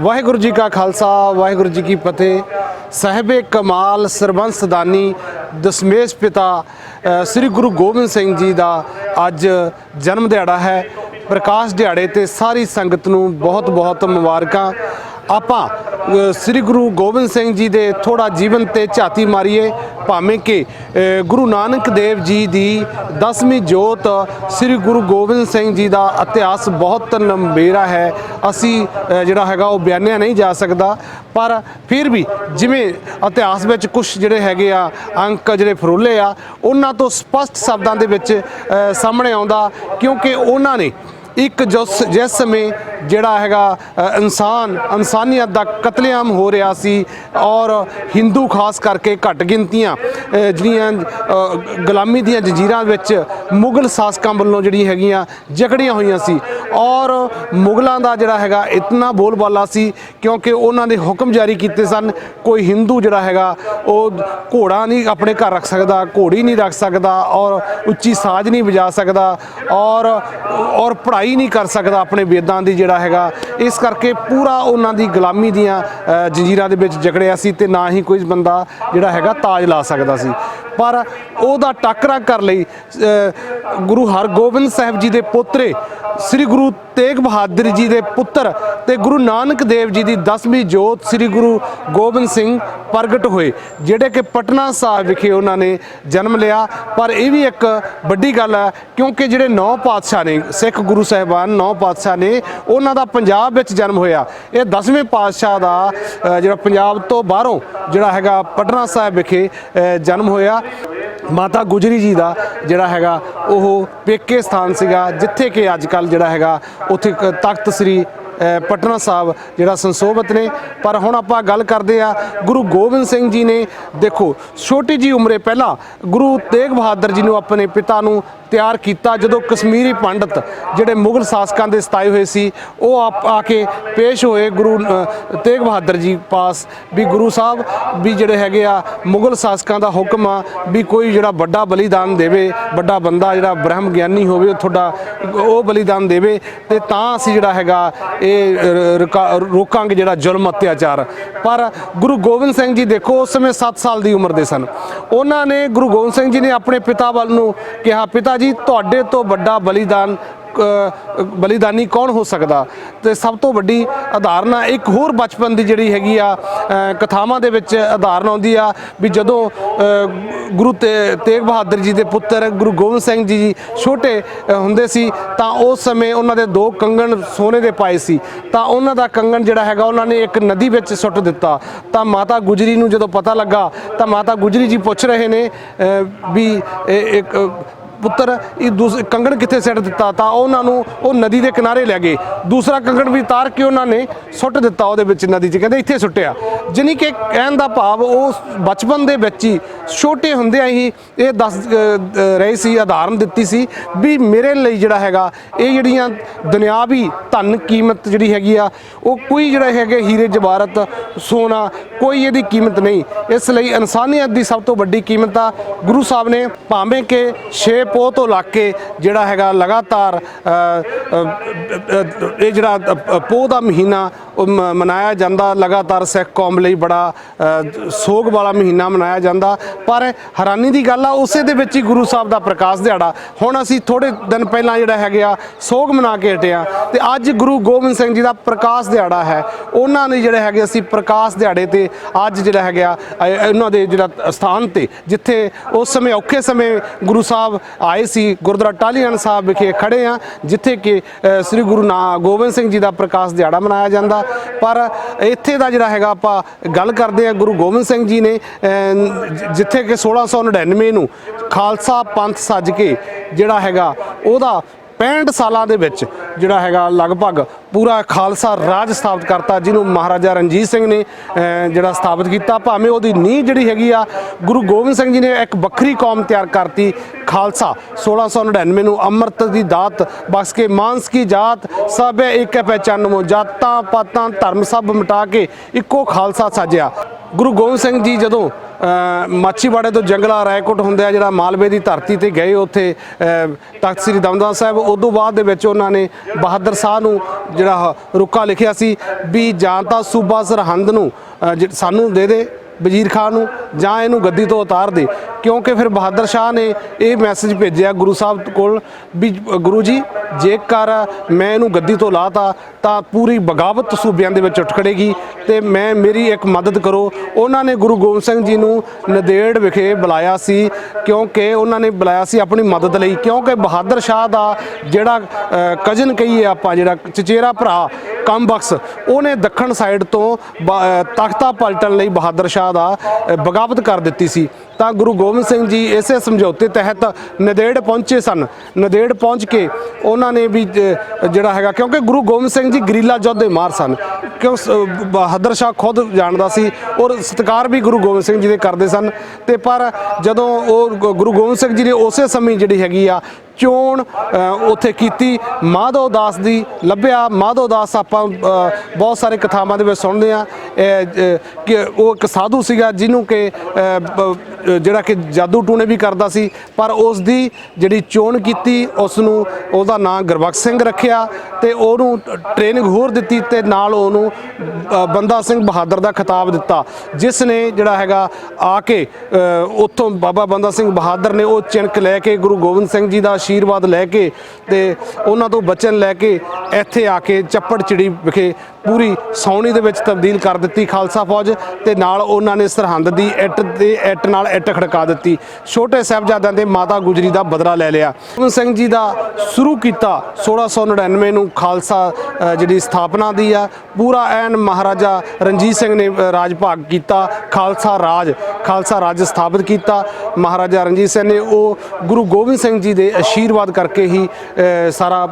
ਵਾਹਿਗੁਰੂ ਜੀ ਕਾ ਖਾਲਸਾ, ਵਾਹਿਗੁਰੂ ਜੀ ਕੀ ਫਤਿਹ। ਸਾਹਿਬੇ ਕਮਾਲ ਸਰਬੰਸ ਦਾਨੀ ਦਸ਼ਮੇਸ਼ ਪਿਤਾ ਸ੍ਰੀ ਗੁਰੂ ਗੋਬਿੰਦ ਸਿੰਘ ਜੀ ਦਾ ਅੱਜ ਜਨਮ ਦਿਹਾੜਾ ਹੈ। ਪ੍ਰਕਾਸ਼ ਦਿਹਾੜੇ ਤੇ ਸਾਰੀ ਸੰਗਤ ਨੂੰ ਬਹੁਤ ਬਹੁਤ ਮੁਬਾਰਕਾਂ। ਆਪਾਂ ਸ੍ਰੀ ਗੁਰੂ ਗੋਬਿੰਦ ਸਿੰਘ ਜੀ ਦੇ ਥੋੜਾ ਜੀਵਨ ਤੇ ਝਾਤੀ ਮਾਰੀਏ, ਭਾਵੇਂ ਕਿ ਗੁਰੂ ਨਾਨਕ ਦੇਵ ਜੀ ਦੀ 10ਵੀਂ ਜੋਤ ਸ੍ਰੀ ਗੁਰੂ ਗੋਬਿੰਦ ਸਿੰਘ ਜੀ ਦਾ ਇਤਿਹਾਸ ਬਹੁਤ ਲੰਬੇਰਾ ਹੈ। ਅਸੀਂ ਜਿਹੜਾ ਹੈਗਾ ਉਹ ਬਿਆਨਿਆ ਨਹੀਂ ਜਾ ਸਕਦਾ। ਪਰ ਫਿਰ ਵੀ ਜਿਵੇਂ ਇਤਿਹਾਸ ਵਿੱਚ ਕੁਝ ਜਿਹੜੇ ਹੈਗੇ ਆ, ਅੰਕ ਜਿਹੜੇ ਫਰੋਲੇ ਆ, ਉਹਨਾਂ ਤੋਂ ਸਪਸ਼ਟ ਸ਼ਬਦਾਂ ਦੇ ਵਿੱਚ ਸਾਹਮਣੇ ਆਉਂਦਾ ਕਿਉਂਕਿ ਉਹਨਾਂ ਨੇ ਇੱਕ ਜਸ ਜਿਸ ਸਮੇਂ ਜਿਹੜਾ ਹੈਗਾ ਇਨਸਾਨ, ਇਨਸਾਨੀਅਤ ਦਾ ਕਤਲੇਆਮ ਹੋ ਰਿਹਾ ਸੀ ਔਰ ਹਿੰਦੂ ਖਾਸ ਕਰਕੇ ਘੱਟ ਗਿਣਤੀਆਂ ਜਿਹੜੀਆਂ ਗੁਲਾਮੀ ਦੀਆਂ ਜੰਜੀਰਾਂ ਵਿੱਚ ਮੁਗਲ ਸ਼ਾਸਕਾਂ ਵੱਲੋਂ ਜਿਹੜੀ ਹੈਗੀਆਂ ਜਕੜੀਆਂ ਹੋਈਆਂ ਸੀ ਔਰ ਮੁਗਲਾਂ ਦਾ ਜਿਹੜਾ ਹੈਗਾ ਇਤਨਾ ਬੋਲਬਾਲਾ ਸੀ ਕਿਉਂਕਿ ਉਹਨਾਂ ਨੇ ਹੁਕਮ ਜਾਰੀ ਕੀਤੇ ਸਨ, ਕੋਈ ਹਿੰਦੂ ਜਿਹੜਾ ਹੈਗਾ ਉਹ ਘੋੜਾ ਨਹੀਂ ਆਪਣੇ ਘਰ ਰੱਖ ਸਕਦਾ, ਘੋੜੀ ਨਹੀਂ ਰੱਖ ਸਕਦਾ ਔਰ ਉੱਚੀ ਸਾਜ਼ ਨਹੀਂ ਵਜਾ ਸਕਦਾ ਔਰ ਔਰ ਪੜ੍ਹਾਈ ਨਹੀਂ ਕਰ ਸਕਦਾ ਆਪਣੇ ਵੇਦਾਂ ਦੀ ਜਿਹੜਾ ਹੈਗਾ ਇਸ ਕਰਕੇ ਪੂਰਾ ਉਹਨਾਂ ਦੀ ਗੁਲਾਮੀ ਦੀਆਂ ਅ, ਜੰਜੀਰਾਂ ਦੇ ਵਿੱਚ ਜਕੜਿਆ ਸੀ ਤੇ ਨਾ ਹੀ ਕੋਈ ਬੰਦਾ ਜਿਹੜਾ ਹੈਗਾ ਤਾਜ ਲਾ ਸਕਦਾ ਸੀ। ਪਰ ਉਹਦਾ ਟਾਕਰਾ ਕਰ ਲਈ ਗੁਰੂ ਹਰਗੋਬਿੰਦ ਸਾਹਿਬ ਜੀ ਦੇ ਪੋਤਰੇ, ਸ੍ਰੀ ਗੁਰੂ ਤੇਗ ਬਹਾਦਰ ਜੀ ਦੇ ਪੁੱਤਰ ਤੇ ਗੁਰੂ ਨਾਨਕ ਦੇਵ ਜੀ ਦੀ 10ਵੀਂ ਜੋਤ ਸ੍ਰੀ ਗੁਰੂ ਗੋਬਿੰਦ ਸਿੰਘ ਪ੍ਰਗਟ ਹੋਏ, ਜਿਹੜੇ ਕਿ ਪਟਨਾ ਸਾਹਿਬ ਵਿਖੇ ਉਹਨਾਂ ਨੇ ਜਨਮ ਲਿਆ। ਪਰ ਇਹ ਵੀ ਇੱਕ ਵੱਡੀ ਗੱਲ ਹੈ, ਕਿਉਂਕਿ ਜਿਹੜੇ ਨੌ ਪਾਤਸ਼ਾਹ ਨੇ, ਸਿੱਖ ਗੁਰੂ ਸਾਹਿਬਾਨ ਨੌ ਪਾਤਸ਼ਾਹ ਨੇ, ਉਹਨਾਂ ਦਾ ਪੰਜਾਬ ਵਿੱਚ ਜਨਮ ਹੋਇਆ। ਇਹ 10ਵੇਂ ਪਾਤਸ਼ਾਹ ਦਾ ਜਿਹੜਾ ਪੰਜਾਬ ਤੋਂ ਬਾਹਰੋਂ ਜਿਹੜਾ ਹੈਗਾ ਪਟਨਾ ਸਾਹਿਬ ਵਿਖੇ ਜਨਮ ਹੋਇਆ। ਮਾਤਾ ਗੁਜਰੀ ਜੀ ਦਾ ਜਿਹੜਾ ਹੈਗਾ, ਉਹ ਪੇਕੇ ਸਥਾਨ ਸੀਗਾ, ਜਿੱਥੇ ਕਿ ਅੱਜ ਕੱਲ ਜਿਹੜਾ ਹੈਗਾ, ਉੱਥੇ ਤਖਤ ਸ੍ਰੀ ਪਟਨਾ ਸਾਹਿਬ ਜਿਹੜਾ ਸੰਸੋਭਤ ਨੇ। ਪਰ ਹੁਣ ਆਪਾਂ ਗੱਲ ਕਰਦੇ ਆ ਗੁਰੂ ਗੋਬਿੰਦ ਸਿੰਘ ਜੀ ਨੇ। ਦੇਖੋ, ਛੋਟੀ ਜੀ ਉਮਰੇ ਪਹਿਲਾਂ ਗੁਰੂ ਤੇਗ ਬਹਾਦਰ ਜੀ ਨੂੰ ਆਪਣੇ ਪਿਤਾ ਨੂੰ ਤਿਆਰ ਕੀਤਾ ਜਦੋਂ ਕਸ਼ਮੀਰੀ ਪੰਡਤ ਜਿਹੜੇ ਮੁਗਲ ਸ਼ਾਸਕਾਂ ਦੇ ਸਤਾਏ ਹੋਏ ਸੀ, ਉਹ ਆਪ ਆ ਕੇ ਪੇਸ਼ ਹੋਏ ਗੁਰੂ ਤੇਗ ਬਹਾਦਰ ਜੀ ਪਾਸ ਵੀ ਗੁਰੂ ਸਾਹਿਬ ਵੀ ਜਿਹੜੇ ਹੈਗੇ ਆ ਮੁਗਲ ਸ਼ਾਸਕਾਂ ਦਾ ਹੁਕਮ ਆ ਵੀ ਕੋਈ ਜਿਹੜਾ ਵੱਡਾ ਬਲੀਦਾਨ ਦੇਵੇ, ਵੱਡਾ ਬੰਦਾ ਜਿਹੜਾ ਬ੍ਰਹਮ ਗਿਆਨੀ ਹੋਵੇ, ਉਹ ਤੁਹਾਡਾ ਉਹ ਬਲੀਦਾਨ ਦੇਵੇ ਤੇ ਤਾਂ ਅਸੀਂ ਜਿਹੜਾ ਹੈਗਾ ਇਹ ਰੁਕਾ- ਰੋਕਾਂਗੇ ਜਿਹੜਾ ਜ਼ੁਲਮ ਅਤਿਆਚਾਰ। ਪਰ ਗੁਰੂ ਗੋਬਿੰਦ ਸਿੰਘ ਜੀ ਦੇਖੋ, ਉਸ ਸਮੇਂ 7 ਸਾਲ ਦੀ ਉਮਰ ਦੇ ਸਨ। ਉਹਨਾਂ ਨੇ ਗੁਰੂ ਗੋਬਿੰਦ ਸਿੰਘ ਜੀ ਨੇ ਆਪਣੇ ਪਿਤਾ ਵੱਲ ਨੂੰ ਕਿਹਾ, ਪਿਤਾ ਜੀ, ਤੁਹਾਡੇ ਤੋਂ ਵੱਡਾ ਬਲੀਦਾਨ ਬਲੀਦਾਨੀ ਕੌਣ ਹੋ ਸਕਦਾ? ਤੇ ਸਭ ਤੋਂ ਵੱਡੀ ਉਦਾਹਰਨਾ ਇੱਕ ਹੋਰ ਬਚਪਨ ਦੀ ਜਿਹੜੀ ਹੈਗੀ ਆ ਕਥਾਵਾਂ ਦੇ ਵਿੱਚ ਉਦਾਹਰਨ ਆਉਂਦੀ ਆ ਵੀ ਜਦੋਂ ਗੁਰੂ ਤੇ- ਤੇਗ ਬਹਾਦਰ ਜੀ ਦੇ ਪੁੱਤਰ ਗੁਰੂ ਗੋਬਿੰਦ ਸਿੰਘ ਜੀ ਛੋਟੇ ਹੁੰਦੇ ਸੀ, ਤਾਂ ਉਸ ਸਮੇਂ ਉਹਨਾਂ ਦੇ ਦੋ ਕੰਗਣ ਸੋਨੇ ਦੇ ਪਾਏ ਸੀ। ਤਾਂ ਉਹਨਾਂ ਦਾ ਕੰਗਣ ਜਿਹੜਾ ਹੈਗਾ, ਉਹਨਾਂ ਨੇ ਇੱਕ ਨਦੀ ਵਿੱਚ ਸੁੱਟ ਦਿੱਤਾ। ਤਾਂ ਮਾਤਾ ਗੁਜਰੀ ਨੂੰ ਜਦੋਂ ਪਤਾ ਲੱਗਾ, ਤਾਂ ਮਾਤਾ ਗੁਜਰੀ ਜੀ ਪੁੱਛ ਰਹੇ ਨੇ ਵੀ ਇੱਕ ਪੁੱਤਰ, ਇਹ ਦੂਸ, ਕੰਗਣ ਕਿੱਥੇ ਸਿੱਟ ਦਿੱਤਾ? ਤਾਂ ਉਹਨਾਂ ਨੂੰ ਉਹ ਨਦੀ ਦੇ ਕਿਨਾਰੇ ਲੈ ਗਏ। ਦੂਸਰਾ ਕੰਗਣ ਵੀ ਤਾਰ ਕੇ ਉਹਨਾਂ ਨੇ ਸੁੱਟ ਦਿੱਤਾ ਉਹਦੇ ਵਿੱਚ ਨਦੀ 'ਚ। ਕਹਿੰਦੇ ਇੱਥੇ ਸੁੱਟਿਆ। ਜਾਣੀ ਕਿ ਕਹਿਣ ਦਾ ਭਾਵ ਉਹ ਬਚਪਨ ਦੇ ਵਿੱਚ ਹੀ ਛੋਟੇ ਹੁੰਦਿਆਂ ਹੀ ਇਹ ਦੱਸ ਰਹੇ ਸੀ ਉਦਾਹਰਨ ਦਿੱਤੀ ਸੀ ਵੀ ਮੇਰੇ ਲਈ ਜਿਹੜਾ ਹੈਗਾ, ਇਹ ਜਿਹੜੀਆਂ ਦੁਨਿਆਵੀ ਧਨ ਕੀਮਤ ਜਿਹੜੀ ਹੈਗੀ ਆ, ਉਹ ਕੋਈ ਜਿਹੜਾ ਹੈਗੇ ਹੀਰੇ ਜਵਾਹਰਤ ਸੋਨਾ, ਕੋਈ ਇਹਦੀ ਕੀਮਤ ਨਹੀਂ। ਇਸ ਲਈ ਇਨਸਾਨੀਅਤ ਦੀ ਸਭ ਤੋਂ ਵੱਡੀ ਕੀਮਤ ਆ। ਗੁਰੂ ਸਾਹਿਬ ਨੇ ਭਾਵੇਂ ਕਿ 6 ਪੋਹ ਤੋਂ ਲੱਗ ਕੇ ਜਿਹੜਾ ਹੈਗਾ ਲਗਾਤਾਰ ਇਹ ਜਿਹੜਾ ਪੋਹ ਦਾ ਮਹੀਨਾ ਉਹ ਮ- ਮਨਾਇਆ ਜਾਂਦਾ। ਲਗਾਤਾਰ ਸਿੱਖ ਕੌਮ ਲਈ ਬੜਾ ਸੋਗ ਵਾਲਾ ਮਹੀਨਾ ਮਨਾਇਆ ਜਾਂਦਾ। ਪਰ ਹੈਰਾਨੀ ਦੀ ਗੱਲ ਆ, ਉਸੇ ਦੇ ਵਿੱਚ ਹੀ ਗੁਰੂ ਸਾਹਿਬ ਦਾ ਪ੍ਰਕਾਸ਼ ਦਿਹਾੜਾ। ਹੁਣ ਅਸੀਂ ਥੋੜੇ ਦਿਨ ਪਹਿਲਾਂ ਜਿਹੜਾ ਹੈਗੇ ਆ, ਸੋਗ ਮਨਾ ਕੇ ਹਟੇ ਆ। ਤੇ ਅੱਜ ਗੁਰੂ ਗੋਬਿੰਦ ਸਿੰਘ ਜੀ ਦਾ ਪ੍ਰਕਾਸ਼ ਦਿਹਾੜਾ ਹੈ। ਉਹਨਾਂ ਨੇ ਜਿਹੜੇ ਹੈਗੇ ਅਸੀਂ ਪ੍ਰਕਾਸ਼ ਦਿਹਾੜੇ ਤੇ ਅੱਜ ਜਿਹੜਾ ਹੈਗਾ ਉਹਨਾਂ ਦੇ ਜਿਹੜਾ ਸਥਾਨ ਤੇ, ਜਿੱਥੇ ਉਸ ਸਮੇਂ ਔਖੇ ਸਮੇਂ ਗੁਰੂ ਸਾਹਿਬ ਆਏ ਸੀ ਗੁਰਦੁਆਰਾ ਟਾਲੀਆਣ ਸਾਹਿਬ ਵਿਖੇ ਖੜੇ ਆ ਜਿੱਥੇ ਕਿ ਸ੍ਰੀ ਗੁਰੂ ਨਾ ਗੋਬਿੰਦ ਸਿੰਘ ਜੀ ਦਾ ਪ੍ਰਕਾਸ਼ ਦਿਹਾੜਾ ਮਨਾਇਆ ਜਾਂਦਾ। ਪਰ ਇੱਥੇ ਦਾ ਜਿਹੜਾ ਹੈਗਾ ਆਪਾਂ ਗੱਲ ਕਰਦੇ ਆ ਗੁਰੂ ਗੋਬਿੰਦ ਸਿੰਘ ਜੀ ਨੇ ਅ, ਜ- ਜਿੱਥੇ ਕਿ 1699 ਨੂੰ ਖਾਲਸਾ ਪੰਥ ਸੱਜ ਕੇ ਜਿਹੜਾ ਹੈਗਾ ਉਹਦਾ 65 ਸਾਲਾਂ ਦੇ ਵਿੱਚ ਜਿਹੜਾ ਹੈਗਾ ਲਗਭਗ ਪੂਰਾ ਖਾਲਸਾ ਰਾਜ ਸਥਾਪਿਤ ਕਰਤਾ, ਜਿਹਨੂੰ ਮਹਾਰਾਜਾ ਰਣਜੀਤ ਸਿੰਘ ਨੇ ਜਿਹੜਾ ਸਥਾਪਿਤ ਕੀਤਾ। ਭਾਵੇਂ ਉਹਦੀ ਨੀਂਹ ਜਿਹੜੀ ਹੈਗੀ ਆ, ਗੁਰੂ ਗੋਬਿੰਦ ਸਿੰਘ ਜੀ ਨੇ ਇੱਕ ਵੱਖਰੀ ਕੌਮ ਤਿਆਰ ਕਰਤੀ, ਖਾਲਸਾ। 1699 ਨੂੰ ਅੰਮ੍ਰਿਤ ਦੀ ਦਾਤ, ਬਖਸ਼ ਕੇ ਮਾਨਸ ਕੀ ਜਾਤ, ਸਭ ਇੱਕ ਹੈ ਪਹਿਚਾਨਮੋ ਜਾਤਾਂ ਪਾਤਾਂ ਧਰਮ ਸਭ ਮਿਟਾ ਕੇ ਇੱਕੋ ਖਾਲਸਾ ਸਾਜਿਆ। ਗੁਰੂ ਗੋਬਿੰਦ ਸਿੰਘ ਜੀ ਜਦੋਂ ਅ, ਤੋਂ ਜੰਗਲਾ ਰਾਏਕੋਟ ਹੁੰਦੇ ਆ ਜਿਹੜਾ ਮਾਲਵੇ ਦੀ ਧਰਤੀ ਤੇ ਗਏ ਉੱਥੇ ਤਖਤ ਸ੍ਰੀ ਦਮਦਮਾ ਸਾਹਿਬ ਉਦੋਂ ਬਾਅਦ ਦੇ ਵਿੱਚ ਉਹਨਾਂ ਨੇ ਬਹਾਦਰ ਸ਼ਾਹ ਨੂੰ ਜਿਹੜਾ ਰੁੱਕਾ ਲਿਖਿਆ ਸੀ ਵੀ ਜਾਂ ਤਾਂ ਸੂਬਾ ਸਰਹੰਦ ਨੂੰ ਜ- ਸਾਨੂੰ ਦੇ ਦੇ। ਵਜ਼ੀਰ ਖਾਨ ਨੂੰ ਜਾਂ ਇਹਨੂੰ ਗੱਦੀ ਤੋਂ ਉਤਾਰ ਦੇ। ਕਿਉਂਕਿ ਫਿਰ ਬਹਾਦਰ ਸ਼ਾਹ ਨੇ ਇਹ ਮੈਸੇਜ ਭੇਜਿਆ ਗੁਰੂ ਸਾਹਿਬ ਕੋਲ ਵੀ, ਗੁਰੂ ਜੀ, ਜੇਕਰ ਮੈਂ ਇਹਨੂੰ ਗੱਦੀ ਤੋਂ ਲਾਤਾ, ਤਾਂ ਪੂਰੀ ਬਗਾਵਤ ਸੂਬਿਆਂ ਦੇ ਵਿੱਚ ਉੱਠ ਖੜੇਗੀ ਤੇ ਮੈਂ ਮੇਰੀ ਇੱਕ ਮਦਦ ਕਰੋ। ਉਹਨਾਂ ਨੇ ਗੁਰੂ ਗੋਬਿੰਦ ਸਿੰਘ ਜੀ ਨੂੰ ਨਦੇੜ ਵਿਖੇ ਬੁਲਾਇਆ ਸੀ, ਕਿਉਂਕਿ ਉਹਨਾਂ ਨੇ ਬੁਲਾਇਆ ਸੀ ਆਪਣੀ ਮਦਦ ਲਈ। ਕਿਉਂਕਿ ਬਹਾਦਰ ਸ਼ਾਹ ਦਾ ਜਿਹੜਾ ਕਜ਼ਨ ਕਹੀਏ ਆਪਾਂ, ਜਿਹੜਾ ਚਚੇਰਾ ਭਰਾ ਕੰਬਖਸ ਉਹਨੇ ਦੱਖਣ ਸਾਈਡ ਤੋਂ ਬ- ਅ, ਤਖਤਾ ਪਲਟਣ ਲਈ ਬਹਾਦਰ ਸ਼ਾਹ ਦਾ ਬਗਾਵਤ ਕਰ ਦਿੱਤੀ ਸੀ। ਤਾਂ ਗੁਰੂ ਗੋਬਿੰਦ ਸਿੰਘ ਜੀ ਇਸੇ ਸਮਝੌਤੇ ਤਹਿਤ ਨਦੇੜ ਪਹੁੰਚੇ ਸਨ। ਨਦੇੜ ਪਹੁੰਚ ਕੇ ਉਹਨਾਂ ਨੇ ਵੀ ਜਿਹੜਾ ਹੈਗਾ ਕਿਉਂਕਿ ਗੁਰੂ ਗੋਬਿੰਦ ਸਿੰਘ ਜੀ ਗਰੀਲਾ ਯੋਧੇ ਮਾਰ ਸਨ। ਕਿਉਂ ਸ- ਬਹਾਦਰ ਸ਼ਾਹ ਖੁਦ ਜਾਣਦਾ ਸੀ ਔਰ ਸਤਿਕਾਰ ਵੀ ਗੁਰੂ ਗੋਬਿੰਦ ਸਿੰਘ ਜੀ ਦੇ ਕਰਦੇ ਸਨ। ਤੇ ਪਰ ਜਦੋਂ ਉਹ ਗੁਰੂ ਗੋਬਿੰਦ ਸਿੰਘ ਜੀ ਨੇ ਉਸੇ ਸਮੇਂ ਜਿਹੜੀ ਹੈਗੀ ਆ ਚੋਣ ਉੱਥੇ ਕੀਤੀ। ਮਾਧੋ ਦਾਸ ਦੀ ਲੱਭਿਆ। ਮਾਧੋ ਦਾਸ ਆਪਾਂ ਬਹੁਤ ਸਾਰੇ ਕਥਾਵਾਂ ਦੇ ਵਿੱਚ ਸੁਣਦੇ ਆ ਕਿ ਉਹ ਇੱਕ ਸਾਧੂ ਸੀਗਾ ਜਿਹਨੂੰ ਕਿ ਜਿਹੜਾ ਕਿ ਜਾਦੂ ਟੂਣੇ ਵੀ ਕਰਦਾ ਸੀ। ਪਰ ਉਸ ਦੀ ਜਿਹੜੀ ਚੋਣ ਕੀਤੀ ਉਸ ਨੂੰ ਉਹਦਾ ਨਾਮ ਗੁਰਬਖਸ਼ ਸਿੰਘ ਰੱਖਿਆ ਤੇ ਉਹਨੂੰ ਟ੍ਰੇਨਿੰਗ ਹੋਰ ਦਿੱਤੀ ਤੇ ਨਾਲ ਉਹਨੂੰ ਅ, ਬੰਦਾ ਸਿੰਘ ਬਹਾਦਰ ਦਾ ਖਿਤਾਬ ਦਿੱਤਾ। ਜਿਸ ਨੇ ਜਿਹੜਾ ਹੈਗਾ ਆ ਕੇ ਉੱਥੋਂ ਬਾਬਾ ਬੰਦਾ ਸਿੰਘ ਬਹਾਦਰ ਨੇ ਉਹ ਚਿਣਕ ਲੈ ਕੇ ਗੁਰੂ ਗੋਬਿੰਦ ਸਿੰਘ ਜੀ ਦਾ ਆਸ਼ੀਰਵਾਦ ਲੈ ਕੇ ਤੇ ਉਹਨਾਂ ਤੋਂ ਬਚਨ ਲੈ ਕੇ ਇੱਥੇ ਆ ਕੇ ਚੱਪੜ ਚਿੜੀ ਵਿਖੇ ਪੂਰੀ ਸੌਣੀ ਦੇ ਵਿੱਚ ਤਬਦੀਲ ਕਰ ਦਿੱਤੀ ਖਾਲਸਾ ਫੌਜ ਤੇ ਨਾਲ ਉਹਨਾਂ ਨੇ ਸਰਹੰਦ ਦੀ ਇੱਟ ਦੇ ਇੱਟ ਨਾਲ ਇੱਟ ਖੜਕਾ ਦਿੱਤੀ। ਛੋਟੇ ਸਾਹਿਬਜ਼ਾਦਿਆਂ ਦੇ ਮਾਤਾ ਗੁਜਰੀ ਦਾ ਬਦਲਾ ਲੈ ਲਿਆ। ਗੋਬਿੰਦ ਸਿੰਘ ਜੀ ਦਾ ਸ਼ੁਰੂ ਕੀਤਾ 1699 ਨੂੰ ਖਾਲਸਾ ਜਿਹੜੀ ਸਥਾਪਨਾ ਦੀ ਆ। ਪੂਰਾ ਐਨ ਮਹਾਰਾਜਾ ਰਣਜੀਤ ਸਿੰਘ ਨੇ ਰਾਜ ਭਾਗ ਕੀਤਾ, ਖਾਲਸਾ ਰਾਜ ਖਾਲਸਾ ਰਾਜ ਸਥਾਪਿਤ ਕੀਤਾ। ਮਹਾਰਾਜਾ ਰਣਜੀਤ ਸਿੰਘ ਨੇ ਉਹ ਗੁਰੂ ਗੋਬਿੰਦ ਸਿੰਘ ਜੀ ਦੇ ਆਸ਼ੀਰਵਾਦ ਕਰਕੇ ਹੀ ਸਾਰਾ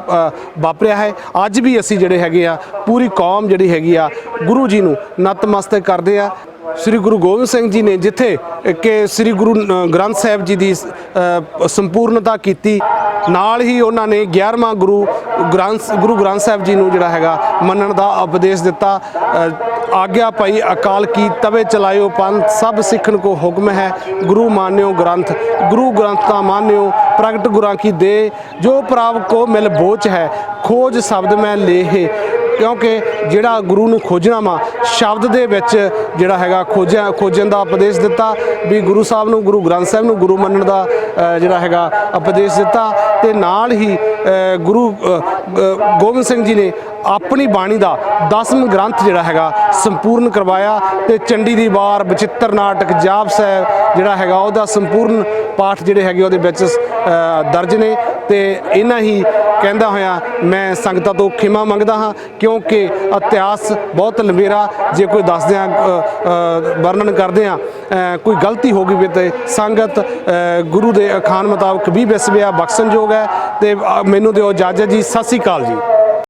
ਵਾਪਰਿਆ ਹੈ। ਅੱਜ ਵੀ ਅਸੀਂ ਜਿਹੜੇ ਹੈਗੇ ਆ, ਪੂਰੀ ਕੌਮ ਜਿਹੜੀ ਹੈਗੀ ਆ ਗੁਰੂ ਜੀ ਨੂੰ ਨਤਮਸਤਕ ਕਰਦੇ ਆ। ਸ੍ਰੀ ਗੁਰੂ ਗੋਬਿੰਦ ਸਿੰਘ ਜੀ ਨੇ ਜਿੱਥੇ ਕਿ ਸ੍ਰੀ ਗੁਰੂ ਗ੍ਰੰਥ ਸਾਹਿਬ ਜੀ ਦੀ ਸੰਪੂਰਨਤਾ ਕੀਤੀ, ਨਾਲ ਹੀ ਉਹਨਾਂ ਨੇ 11ਵਾਂ ਗੁਰੂ ਗ੍ਰੰਥ ਗੁਰੂ ਗ੍ਰੰਥ ਸਾਹਿਬ ਜੀ ਨੂੰ ਜਿਹੜਾ ਹੈਗਾ ਮੰਨਣ ਦਾ ਉਪਦੇਸ਼ ਦਿੱਤਾ। ਆਗਿਆ ਭਾਈ ਅਕਾਲ ਕੀ ਤਵੇ ਚਲਾਇਓ ਪੰਥ, ਸਭ ਸਿੱਖਣ ਕੋ ਹੁਕਮ ਹੈ, ਗੁਰੂ ਮਾਨਿਓ ਗ੍ਰੰਥ, ਗੁਰੂ ਗ੍ਰੰਥਾਂ ਮਾਨਿਓ, ਪ੍ਰਗਟ ਗੁਰਾਂ ਕੀ ਦੇ, ਜੋ ਪ੍ਰਾਪ ਕੋ ਮਿਲ ਬੋਚ ਹੈ, ਖੋਜ ਸ਼ਬਦ ਮੈਂ ਲੇਹੇ ਕਿਉਂਕਿ ਜਿਹੜਾ ਗੁਰੂ ਨੂੰ ਖੋਜਣਾ ਵਾ, ਸ਼ਬਦ ਦੇ ਵਿੱਚ ਜਿਹੜਾ ਹੈਗਾ ਖੋਜਿਆ, ਖੋਜਣ ਦਾ ਉਪਦੇਸ਼ ਦਿੱਤਾ ਵੀ ਗੁਰੂ ਸਾਹਿਬ ਨੂੰ, ਗੁਰੂ ਗ੍ਰੰਥ ਸਾਹਿਬ ਨੂੰ ਗੁਰੂ ਮੰਨਣ ਦਾ ਜਿਹੜਾ ਹੈਗਾ ਉਪਦੇਸ਼ ਦਿੱਤਾ ਤੇ ਨਾਲ ਹੀ ਗੁਰੂ ਗ- ਗੋਬਿੰਦ ਸਿੰਘ ਜੀ ਨੇ ਆਪਣੀ ਬਾਣੀ ਦਾ 10ਵਾਂ ਗ੍ਰੰਥ ਜਿਹੜਾ ਹੈਗਾ ਸੰਪੂਰਨ ਕਰਵਾਇਆ ਤੇ ਚੰਡੀ ਦੀ ਵਾਰ ਬਚਿੱਤਰ ਨਾਟਕ, ਜਾਪ ਸਾਹਿਬ ਜਿਹੜਾ ਹੈਗਾ ਉਹਦਾ ਸੰਪੂਰਨ ਪਾਠ ਜਿਹੜੇ ਹੈਗੇ ਉਹਦੇ ਵਿੱਚ ਦਰਜ ਨੇ ਤੇ ਇਹਨਾਂ ਹੀ ਕਹਿੰਦਾ ਹੋਇਆ, ਮੈਂ ਸੰਗਤਾਂ ਤੋਂ ਖਿਮਾ ਮੰਗਦਾ ਹਾਂ, ਕਿਉਂਕਿ ਇਤਿਹਾਸ ਬਹੁਤ ਲੰਬੇਰਾ, ਜੇ ਕੋਈ ਦੱਸਦੇ ਆ ਵਰਣਨ ਕਰਦੇ ਆ ਕੋਈ ਗਲਤੀ ਹੋ ਗਈ ਵੀ ਤੇ ਸੰਗਤ ਗੁਰੂ ਦੇ ਅਖਾਣ ਮੁਤਾਬਕ ਵੀ ਵਿਸਵਿਆ ਬਖਸ਼ਣਯੋਗ ਹੈ ਤੇ ਮੈਨੂੰ ਦਿਓ ਇਜਾਜ਼ਤ ਜੀ, ਸਤਿ ਸ੍ਰੀ ਅਕਾਲ ਜੀ।